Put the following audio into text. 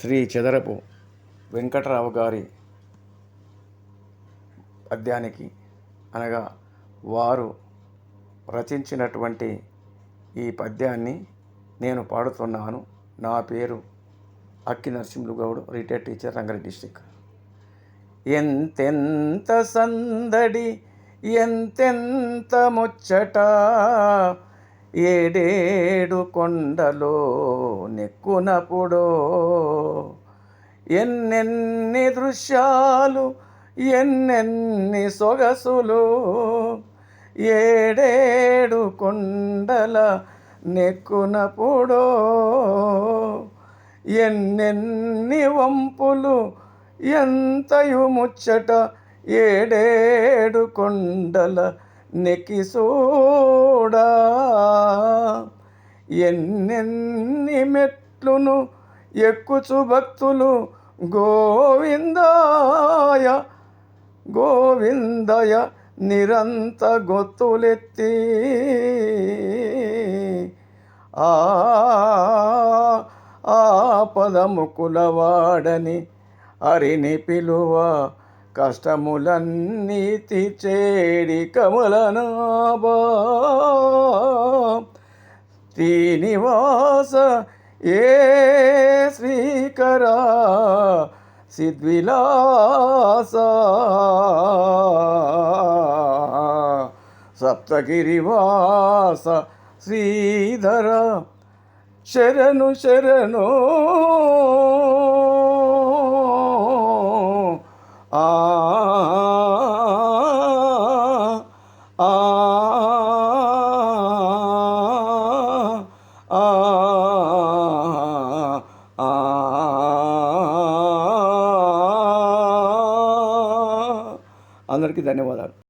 శ్రీ చెదరపు వెంకటరావు గారి పద్యానికి అనగా వారు రచించినటువంటి ఈ పద్యాన్ని నేను పాడుతున్నాను. నా పేరు Akki Narasimhulu Goud retired teacher Rangareddy district. ఎంతెంత సందడి ఎంతెంత ముచ్చట ఏడేడు కొండలో నెక్కునప్పుడో ఎన్నెన్ని దృశ్యాలు ఎన్నెన్ని సొగసులు ఏడేడు కొండల నెక్కునప్పుడో ఎన్నెన్ని వంపులు ఎంతయు ముచ్చట ఏడేడు కొండల నెకిసోడా ఎన్నెన్ని మెట్లును ఎక్కుచు భక్తులు గోవిందాయ గోవిందయ నిరంత గొత్తులెత్తి. ఆ ఆపదముకులవాడని హరిని పిలువ కష్టములన్నీ చేడి కమలనాభా. శ్రీనివాస ఏ శ్రీకరా సిద్విలాస. సప్తగిరివాస శ్రీధర శరణు శరణో. అందరికీ ధన్యవాదాలు.